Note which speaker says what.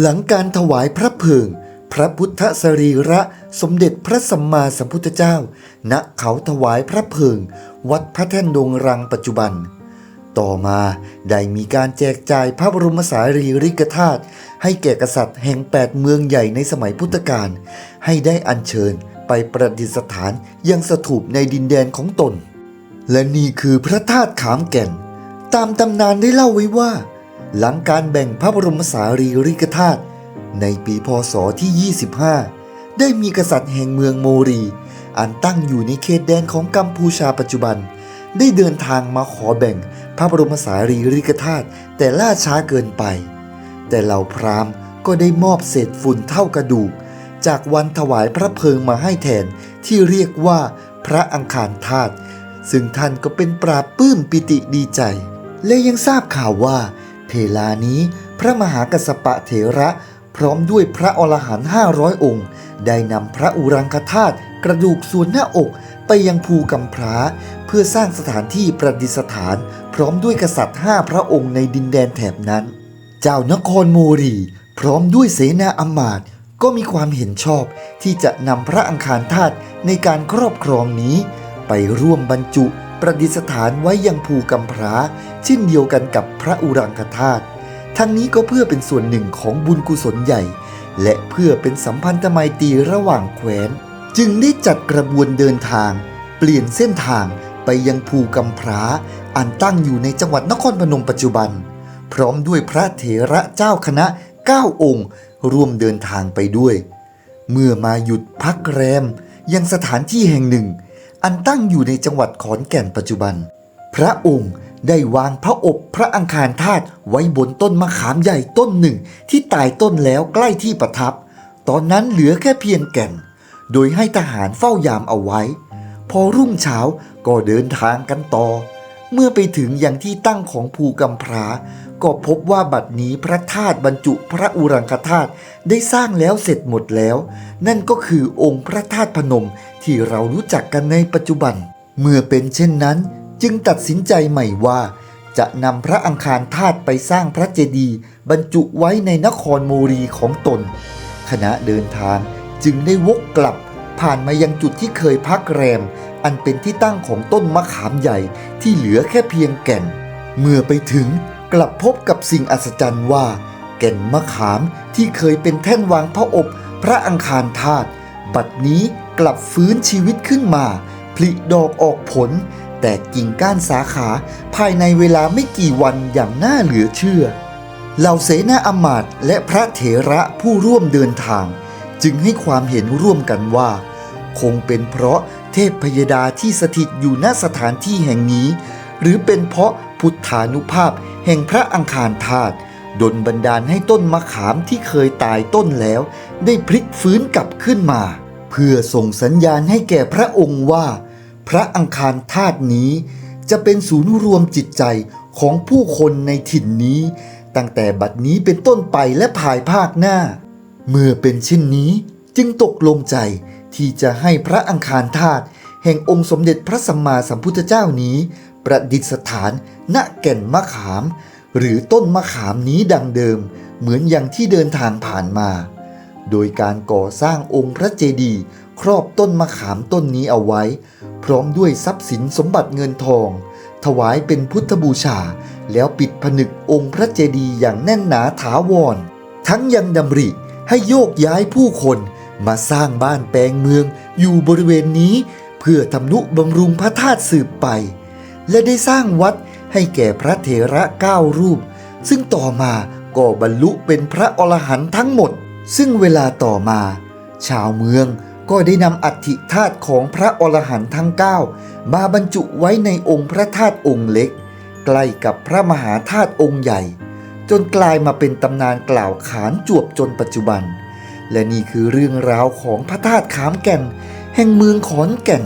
Speaker 1: หลังการถวายพระเพลิง พระพุทธสรีระสมเด็จพระสัมมาสัมพุทธเจ้า ณเขาถวายพระเพลิง วัดพระแท่นดงรังปัจจุบัน ต่อมาได้มีการแจกจ่ายพระบรมสารีริกธาตุให้แก่กษัตริย์แห่ง 8 เมืองใหญ่ในสมัยพุทธกาลให้ได้อัญเชิญไปประดิษฐานยังสถูปในดินแดนของตน และนี่คือพระธาตุขามแก่น ตามตำนานได้เล่าไว้ว่า หลังการแบ่งพระบรมสารีริกธาตุในปีพศที่ 25 ได้มีกษัตริย์แห่งเมืองโมรี อันตั้งอยู่ในเขตแดนของกัมพูชาปัจจุบัน ได้เดินทางมาขอแบ่งพระบรมสารีริกธาตุแต่ล่าช้าเกินไป แต่เหล่าพราหมณ์ก็ได้มอบเศษฝุ่นเท่ากระดูก จากวันถวายพระเพลิงมาให้แทนที่เรียกว่าพระอังคารธาตุซึ่งท่านก็เป็นปราบปลื้มปิติดีใจ และยังทราบข่าวว่า เพลานี้ พระมหากัสปะเถระพร้อมด้วยพระอรหันต์500 องค์ ได้นำพระอุรังคธาตุกระดูกส่วนหน้าอกไปยังภูกำพร้า เพื่อสร้างสถานที่ประดิษฐาน พร้อมด้วยกษัตริย์ห้าพระองค์ในดินแดนแถบนั้น เจ้านครโมรี พร้อมด้วยเสนาอำมาตย์ก็มีความเห็นชอบที่จะนำพระอังคารธาตุในการครอบครองนี้ ไปร่วมบรรจุ ประดิษฐานไว้ยังภูกำพร้าเช่นเดียวกันกับพระอุรังคธาตุทั้งนี้ก็เพื่อเป็นส่วนหนึ่งของบุญกุศลใหญ่ และเพื่อเป็นสัมพันธไมตรีระหว่างแคว้น จึงได้จัดกระบวนเดินทาง เปลี่ยนเส้นทางไปยังภูกำพร้าอันตั้งอยู่ในจังหวัดนครพนมปัจจุบัน พร้อมด้วยพระเถระเจ้าคณะ 9 องค์ ร่วมเดินทางไปด้วย เมื่อมาหยุดพักแรมยังสถานที่แห่งหนึ่ง อันตั้งอยู่ในจังหวัดขอนแก่นปัจจุบัน พระองค์ได้วางพระอบพระอังคารธาตุไว้บนต้นมะขามใหญ่ต้นหนึ่งที่ตายต้นแล้วใกล้ที่ประทับ ตอนนั้นเหลือแค่เพียงแก่น โดยให้ทหารเฝ้ายามเอาไว้ พอรุ่งเช้าก็เดินทางกันต่อ เมื่อไปถึงอย่างที่ตั้งของภูกำพร้าก็พบว่าบัดนี้พระธาตุบรรจุพระอุรังคธาตุได้สร้างแล้วเสร็จหมดแล้ว นั่นก็คือองค์พระธาตุพนมที่เรารู้จักกันในปัจจุบัน เมื่อเป็นเช่นนั้น จึงตัดสินใจใหม่ว่า จะนำพระอังคารธาตุไปสร้างพระเจดีย์บรรจุไว้ในนครโมรีของตนคณะเดินทางจึงได้วกกลับผ่านมายังจุดที่เคยพักแรม อันเป็นที่ตั้งของต้นมะขามใหญ่ที่เหลือแค่เพียงแก่น เมื่อไปถึงกลับพบกับสิ่งอัศจรรย์ว่า แก่นมะขามที่เคยเป็นแท่นวางพระอบพระอังคารธาตุบัดนี้กลับฟื้นชีวิตขึ้นมา ผลิดอกออกผล แตกกิ่งก้านสาขาภายในเวลาไม่กี่วันอย่างน่าเหลือเชื่อ เหล่าเสนาอมาตย์และพระเถระผู้ร่วมเดินทาง จึงให้ความเห็นร่วมกันว่า คงเป็นเพราะเทพพยดาที่สถิตอยู่ณสถานที่แห่งนี้ หรือเป็นเพราะพุทธานุภาพแห่งพระอังคารธาตุดลบันดาลให้ต้นมะขามที่เคยตายต้นแล้ว ได้พลิกฟื้นกลับขึ้นมา เพื่อส่งสัญญาณให้แก่พระองค์ว่า พระอังคารธาตุนี้ จะเป็นศูนย์รวมจิตใจของผู้คนในถิ่นนี้ ตั้งแต่บัดนี้เป็นต้นไปและภายภาคหน้า เมื่อเป็นเช่นนี้จึงตกลงใจ ที่จะให้พระอังคารธาตุแห่งองค์สมเด็จพระสัมมาสัมพุทธเจ้านี้ ประดิษฐานณแก่นมะขาม หรือต้นมะขามนี้ดังเดิม เหมือนอย่างที่เดินทางผ่านมา โดยการก่อสร้างองค์พระเจดีย์ครอบต้นมะขามต้นนี้เอาไว้ พร้อมด้วยทรัพย์สินสมบัติเงินทอง ถวายเป็นพุทธบูชา แล้วปิดผนึกองค์พระเจดีย์อย่างแน่นหนาถาวร ทั้งยังดำริให้โยกย้ายผู้คน มาสร้างบ้านแปลงเมืองอยู่บริเวณนี้ เพื่อทำนุบำรุงพระธาตุสืบไป และได้สร้างวัดให้แก่พระเถระเก้ารูป ซึ่งต่อมาก็บรรลุเป็นพระอรหันต์ทั้งหมด ซึ่งเวลาต่อมา ชาวเมืองก็ได้นำอัฐิธาตุของพระอรหันต์ทั้ง 9 มาบรรจุไว้ในองค์พระธาตุองค์เล็ก ใกล้กับพระมหาธาตุองค์ใหญ่ จนกลายมาเป็นตำนานกล่าวขานจวบจนปัจจุบัน และนี่คือเรื่องราวของพระธาตุขามแก่น แห่งเมืองขอนแก่น